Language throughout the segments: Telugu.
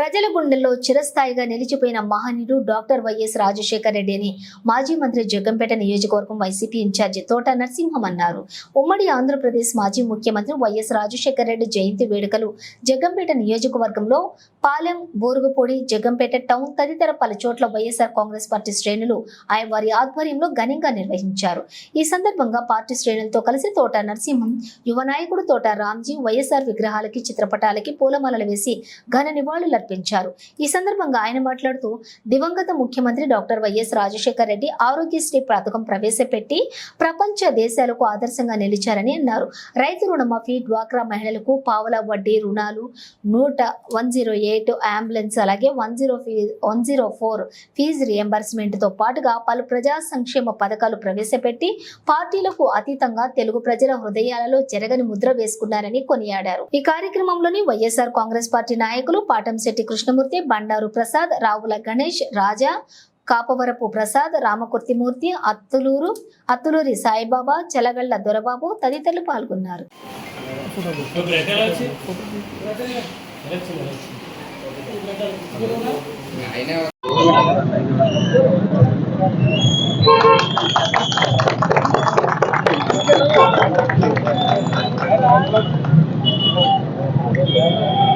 ప్రజల గుండెల్లో చిరస్థాయిగా నిలిచిపోయిన మహనీయుడు డాక్టర్ వైఎస్ రాజశేఖర రెడ్డి అని మాజీ మంత్రి జగంపేట నియోజకవర్గం వైసీపీ ఇన్ఛార్జి తోట నరసింహం అన్నారు. ఉమ్మడి ఆంధ్రప్రదేశ్ మాజీ ముఖ్యమంత్రి వైఎస్ రాజశేఖర రెడ్డి జయంతి వేడుకలు జగంపేట నియోజకవర్గంలో పాలెం బోరుగుపూడి జగంపేట టౌన్ తదితర పలు చోట్ల వైఎస్ఆర్ కాంగ్రెస్ పార్టీ శ్రేణులు ఆయన వారి ఆధ్వర్యంలో ఘనంగా నిర్వహించారు. ఈ సందర్భంగా పార్టీ శ్రేణులతో కలిసి తోట నరసింహం యువ నాయకుడు తోట రామ్జీ వైఎస్ఆర్ విగ్రహాలకి చిత్రపటాలకి పూలమాలలు వేసి ఘన నివాళులర్పించారు ఈ సందర్భంగా ఆయన మాట్లాడుతూ దివంగత ముఖ్యమంత్రి doctor Y S Rajasekhara Reddy Aarogyasri పథకం ప్రవేశపెట్టి ప్రపంచ దేశాలకు ఆదర్శంగా నిలిచారని అన్నారు. రైతు రుణమాఫీ డ్వాక్రా మహిళలకు పావల వడ్డీ రుణాలు నూట వన్ జీరో ఎయిట్ అంబులెన్స్ అలాగే వన్ జీరో ఫీ వన్ జీరో ఫోర్ ఫీజు రియంబర్స్మెంట్తో పాటుగా పలు ప్రజా సంక్షేమ పథకాలు ప్రవేశపెట్టి పార్టీలకు అతీతంగా తెలుగు ప్రజల హృదయాలలో జరగని ముద్ర వేసుకున్నారని కొనియాడారు. ఈ కార్యక్రమంలోని వైఎస్ఆర్ కాంగ్రెస్ పార్టీ నాయకులు పాటంశెట్టి కృష్ణమూర్తి బండారు ప్రసాద్ రావుల గణేష్ రాజా కాపవరపు ప్రసాద్ రామకుర్తిమూర్తి అత్తులూరు అత్తులూరి సాయిబాబా చెలగళ్ళ దొరబాబు తదితరులు పాల్గొన్నారు.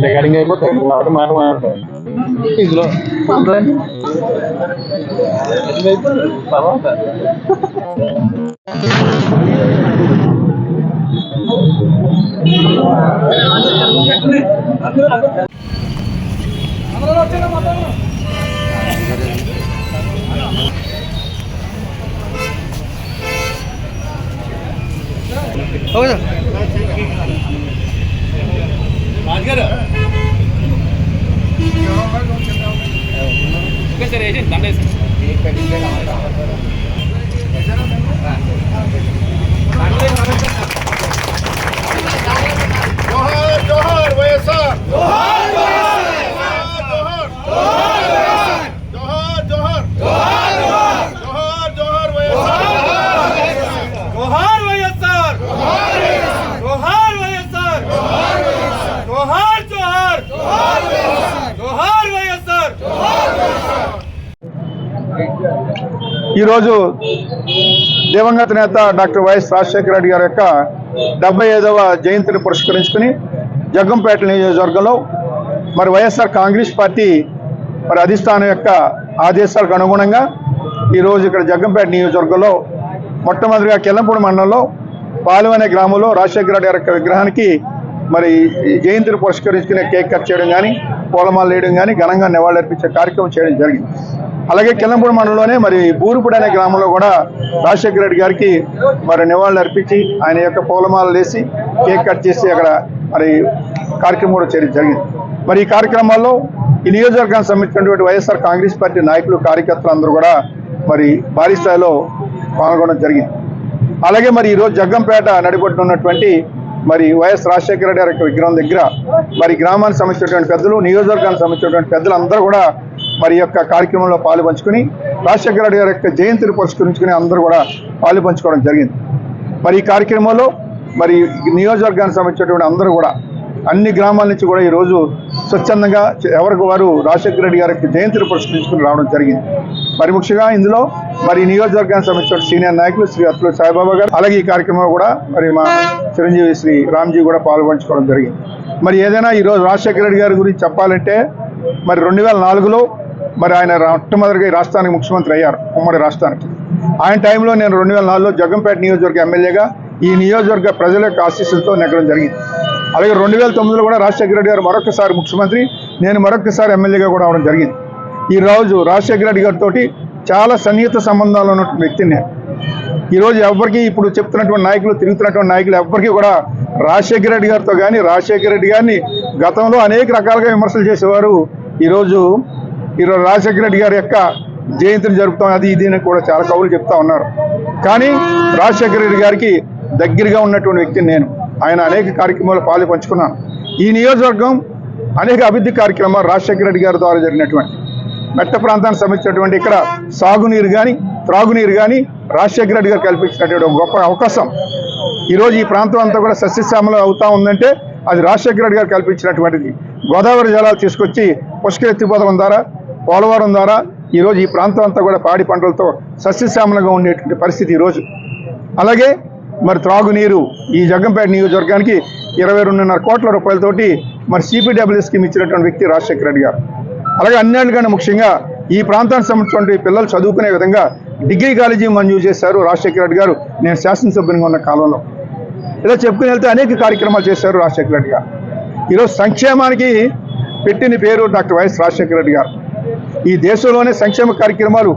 Degarin nggak ikut, nggak Aku aku ಹೌದಾ ರಾಜ್ಗಾರ ಸರ್ ಏಜೆಂಟ್ ನನ್ನ ಹೆಸರು ఈరోజు దివంగత నేత డాక్టర్ వైఎస్ రాజశేఖర రెడ్డి గారి యొక్క డెబ్బై ఐదవ జయంతిని పురస్కరించుకుని జగ్గంపేట నియోజకవర్గంలో మరి వైఎస్ఆర్ కాంగ్రెస్ పార్టీ మరి అధిష్టానం యొక్క ఆదేశాలకు అనుగుణంగా ఈరోజు ఇక్కడ జగ్గంపేట నియోజకవర్గంలో మొట్టమొదటిగా కెల్లంపూడి మండలంలో పాలెం అనే గ్రామంలో రాజశేఖర రెడ్డి గారి యొక్క విగ్రహానికి మరి జయంతిని పురస్కరించుకునే కేక్ కట్ చేయడం కానీ పూలమాలు వేయడం కానీ ఘనంగా నివాళులర్పించే కార్యక్రమం చేయడం జరిగింది. అలాగే కిలంపూడి మండలంలోనే మరి బూరుపూడి అనే గ్రామంలో కూడా రాజశేఖర రెడ్డి గారికి మరి నివాళులు అర్పించి ఆయన యొక్క పూలమాలలు వేసి కేక్ కట్ చేసి అక్కడ మరి కార్యక్రమం కూడా చేయడం జరిగింది. మరి ఈ కార్యక్రమాల్లో ఈ నియోజకవర్గానికి సంబంధించినటువంటి వైఎస్ఆర్ కాంగ్రెస్ పార్టీ నాయకులు కార్యకర్తలు అందరూ కూడా మరి భారీ స్థాయిలో పాల్గొనడం జరిగింది. అలాగే మరి ఈరోజు జగ్గంపేట నడిబొట్టున మరి వైఎస్ రాజశేఖర రెడ్డి గారి యొక్క విగ్రహం దగ్గర మరి గ్రామానికి సంబంధించినటువంటి పెద్దలు నియోజకవర్గానికి సంబంధించినటువంటి పెద్దలు అందరూ కూడా మరి యొక్క కార్యక్రమంలో పాలు పంచుకుని రాజశేఖర రెడ్డి గారి యొక్క జయంతిని పురస్కరించుకుని అందరూ కూడా పాలు పంచుకోవడం జరిగింది. మరి ఈ కార్యక్రమంలో మరి నియోజకవర్గానికి సంబంధించినటువంటి అందరూ కూడా అన్ని గ్రామాల నుంచి కూడా ఈరోజు స్వచ్ఛందంగా ఎవరికి వారు రాజశేఖర రెడ్డి గారికి జయంతిని పురస్కరించుకుని రావడం జరిగింది. మరి ముఖ్యంగా ఇందులో మరి నియోజకవర్గానికి సంబంధించిన సీనియర్ నాయకులు శ్రీ అత్తులు సాయిబాబా గారు అలాగే ఈ కార్యక్రమంలో కూడా మరి మా చిరంజీవి శ్రీ రామ్జీ కూడా పాల్గొంచుకోవడం జరిగింది. మరి ఏదైనా ఈరోజు రాజశేఖర రెడ్డి గారి గురించి చెప్పాలంటే మరి రెండు వేల నాలుగులో మరి ఆయన మొట్టమొదటిగా ఈ రాష్ట్రానికి ముఖ్యమంత్రి అయ్యారు ఉమ్మడి రాష్ట్రానికి. ఆయన టైంలో నేను రెండు వేల నాలుగులో జగ్గంపేట నియోజకవర్గ ఎమ్మెల్యేగా ఈ నియోజకవర్గ ప్రజల యొక్క ఆశీస్సులతో నెగ్గడం జరిగింది. అలాగే రెండు వేల తొమ్మిదిలో కూడా రాజశేఖర రెడ్డి గారు మరొకసారి ముఖ్యమంత్రి నేను మరొకసారి ఎమ్మెల్యేగా కూడా అవడం జరిగింది. ఈ రోజు రాజశేఖర రెడ్డి గారితో చాలా సన్నిహిత సంబంధాలు ఉన్నటువంటి వ్యక్తిని నేను. ఈరోజు ఎవరికి ఇప్పుడు చెప్తున్నటువంటి నాయకులు తిరుగుతున్నటువంటి నాయకులు ఎవరికి కూడా రాజశేఖర రెడ్డి గారితో కానీ రాజశేఖర రెడ్డి గారిని గతంలో అనేక రకాలుగా విమర్శలు చేసేవారు. ఈరోజు ఈరోజు రాజశేఖర రెడ్డి గారి యొక్క జయంతిని జరుపుతాం. అది ఇది అని కూడా చాలా కవులు చెప్తా ఉన్నారు. కానీ రాజశేఖర రెడ్డి గారికి దగ్గరగా ఉన్నటువంటి వ్యక్తిని నేను. ఆయన అనేక కార్యక్రమాలు పాలు పంచుకున్నాను. ఈ నియోజకవర్గం అనేక అభివృద్ధి కార్యక్రమాలు రాజశేఖర రెడ్డి గారి ద్వారా జరిగినటువంటి. మెట్ట ప్రాంతానికి సంబంధించినటువంటి ఇక్కడ సాగునీరు కానీ త్రాగునీరు కానీ రాజశేఖర రెడ్డి గారు కల్పించినటువంటి గొప్ప అవకాశం. ఈరోజు ఈ ప్రాంతం అంతా కూడా సస్యశ్యామలం అవుతా ఉందంటే అది రాజశేఖర రెడ్డి గారు కల్పించినటువంటిది. గోదావరి జలాలు తీసుకొచ్చి పుష్కర ఎత్తిపోతల ద్వారా పోలవరం ద్వారా ఈరోజు ఈ ప్రాంతం అంతా కూడా పాడి పంటలతో సస్యశ్యామలంగా ఉండేటువంటి పరిస్థితి ఈరోజు. అలాగే మరి త్రాగునీరు ఈ జగ్గంపేట నియోజకవర్గానికి ఇరవై రెండున్నర కోట్ల రూపాయలతోటి మరి సిపిడబ్ల్యూ స్కీమ్ ఇచ్చినటువంటి వ్యక్తి రాజశేఖర రెడ్డి గారు. అలాగే అన్నింటికన్నా ముఖ్యంగా ఈ ప్రాంతానికి సంబంధించినటువంటి పిల్లలు చదువుకునే విధంగా డిగ్రీ కాలేజీ మంజూరు చేశారు రాజశేఖర రెడ్డి గారు. నేను శాసనసభ్యునిగా ఉన్న కాలంలో. ఇలా చెప్పుకుని వెళ్తే అనేక కార్యక్రమాలు చేశారు రాజశేఖర రెడ్డి గారు. ఈరోజు సంక్షేమానికి పెట్టిన పేరు డాక్టర్ వైఎస్ రాజశేఖర రెడ్డి గారు. ఈ దేశంలోనే సంక్షేమ కార్యక్రమాలు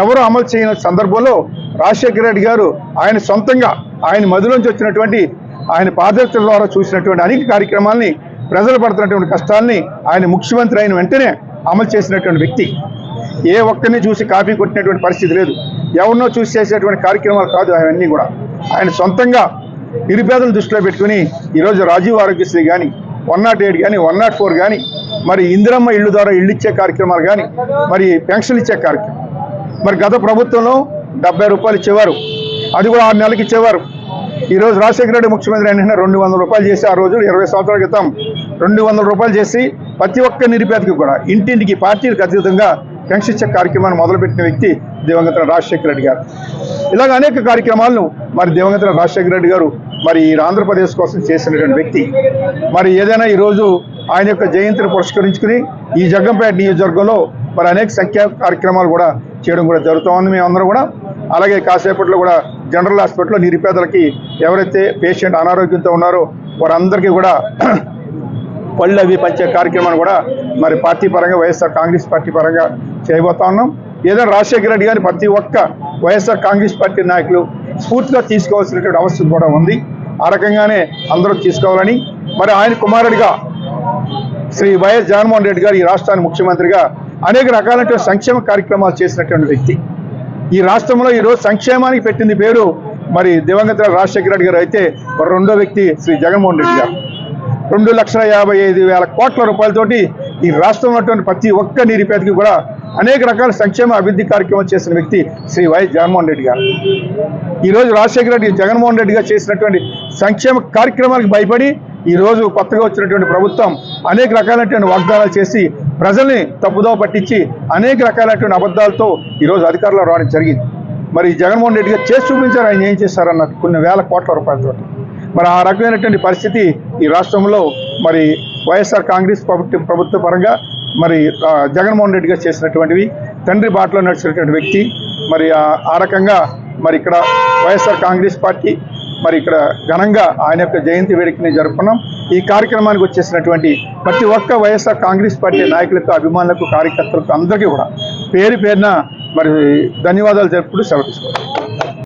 ఎవరు అమలు చేయని సందర్భంలో రాజశేఖర రెడ్డి గారు ఆయన సొంతంగా ఆయన మధులోంచి వచ్చినటువంటి ఆయన పాదయాత్ర ద్వారా చూసినటువంటి అనేక కార్యక్రమాల్ని ప్రజలు పడుతున్నటువంటి కష్టాల్ని ఆయన ముఖ్యమంత్రి అయిన వెంటనే అమలు చేసినటువంటి వ్యక్తి. ఏ ఒక్కరిని చూసి కాపీ కొట్టినటువంటి పరిస్థితి లేదు. ఎవరినో చూసి చేసేటువంటి కార్యక్రమాలు కాదు అవన్నీ కూడా. ఆయన సొంతంగా నిరుపేదలను దృష్టిలో పెట్టుకుని ఈరోజు రాజీవ్ ఆరోగ్యశ్రీ కానీ వన్ నాట్ ఎయిట్ కానీ వన్ నాట్ ఫోర్ కానీ మరి ఇందిరమ్మ ఇళ్ళు ద్వారా ఇళ్ళు ఇచ్చే కార్యక్రమాలు కానీ మరి పెన్షన్ ఇచ్చే కార్యక్రమం మరి గత ప్రభుత్వంలో డెబ్బై రూపాయలు ఇచ్చేవారు. అది కూడా ఆరు నెలలకు ఇచ్చేవారు. ఈరోజు రాజశేఖర రెడ్డి ముఖ్యమంత్రి అయిన రెండు వందల రూపాయలు చేసి ఆ రోజు ఇరవై సంవత్సరాల క్రితం రెండు వందల రూపాయలు చేసి ప్రతి ఒక్క నిరుపేదకి కూడా ఇంటింటికి పార్టీలకు అతీతంగా పెన్షన్ ఇచ్చే కార్యక్రమాన్ని మొదలుపెట్టిన వ్యక్తి దివంగత రాజశేఖర రెడ్డి గారు. ఇలాగ అనేక కార్యక్రమాలను మరి దివంగత రాజశేఖర రెడ్డి గారు మరి ఈ ఆంధ్రప్రదేశ్ కోసం చేసినటువంటి వ్యక్తి మరి ఏదైనా ఈరోజు ఆయన యొక్క జయంతిని పురస్కరించుకుని ఈ జగ్గంపేట నియోజకవర్గంలో మరి అనేక సంఖ్యా కార్యక్రమాలు కూడా చేయడం కూడా జరుగుతూ ఉంది. మేమందరం కూడా అలాగే కాసేపట్లో కూడా జనరల్ హాస్పిటల్లో నిరుపేదలకి ఎవరైతే పేషెంట్ అనారోగ్యంతో ఉన్నారో వారందరికీ కూడా పళ్ళు అవి పంచే కార్యక్రమాన్ని కూడా మరి పార్టీ పరంగా వైఎస్ఆర్ కాంగ్రెస్ పార్టీ పరంగా చేయబోతా ఉన్నాం. ఏదైనా రాజశేఖర రెడ్డి గారిని ప్రతి ఒక్క వైఎస్ఆర్ కాంగ్రెస్ పార్టీ నాయకులు స్ఫూర్తిగా తీసుకోవాల్సినటువంటి అవసరం కూడా ఉంది. ఆ రకంగానే అందరూ తీసుకోవాలని మరి ఆయన కుమారుడిగా శ్రీ వైఎస్ జగన్మోహన్ రెడ్డి గారు ఈ రాష్ట్రానికి ముఖ్యమంత్రిగా అనేక రకాలైన సంక్షేమ కార్యక్రమాలు చేసినటువంటి వ్యక్తి. ఈ రాష్ట్రంలో ఈరోజు సంక్షేమానికి పెట్టింది పేరు మరి దివంగత రాజశేఖర రెడ్డి గారు అయితే మరి రెండో వ్యక్తి శ్రీ జగన్మోహన్ రెడ్డి గారు. రెండు లక్షల యాభై ఐదు వేల కోట్ల రూపాయలతోటి ఈ రాష్ట్రంలో ఉన్నటువంటి ప్రతి ఒక్క నిరుపేదకి కూడా అనేక రకాల సంక్షేమ అభివృద్ధి కార్యక్రమాలు చేసిన వ్యక్తి శ్రీ వైఎస్ జగన్మోహన్ రెడ్డి గారు. ఈరోజు రాజశేఖర రెడ్డి జగన్మోహన్ రెడ్డి గారు చేసినటువంటి సంక్షేమ కార్యక్రమాలకు భయపడి ఈ రోజు కొత్తగా వచ్చినటువంటి ప్రభుత్వం అనేక రకాలైనటువంటి వాగ్దానాలు చేసి ప్రజల్ని తప్పుదోవ పట్టించి అనేక రకాలైనటువంటి అబద్ధాలతో ఈరోజు అధికారంలో రావడం జరిగింది. మరి జగన్మోహన్ రెడ్డి గారు చేసి చూపించారు ఆయన ఏం చేశారన్న కొన్ని వేల కోట్ల రూపాయలతో. మరి ఆ రకమైనటువంటి పరిస్థితి ఈ రాష్ట్రంలో మరి వైఎస్ఆర్ కాంగ్రెస్ ప్రభుత్వ ప్రభుత్వ పరంగా మరి జగన్మోహన్ రెడ్డి గారు చేసినటువంటివి తండ్రి బాటలో నడిచినటువంటి వ్యక్తి మరి ఆ- రకంగా మరి ఇక్కడ వైఎస్ఆర్ కాంగ్రెస్ పార్టీ మరి ఇక్కడ ఘనంగా ఆయన యొక్క జయంతి వేడుకని జరుపుకున్నాం. ఈ కార్యక్రమానికి వచ్చేసినటువంటి ప్రతి ఒక్క వైఎస్ఆర్ కాంగ్రెస్ పార్టీ నాయకులకు అభిమానులకు కార్యకర్తలకు అందరికీ కూడా పేరు పేరున మరి ధన్యవాదాలు జరుపుకుంటూ సెలవు తీసుకుంటాం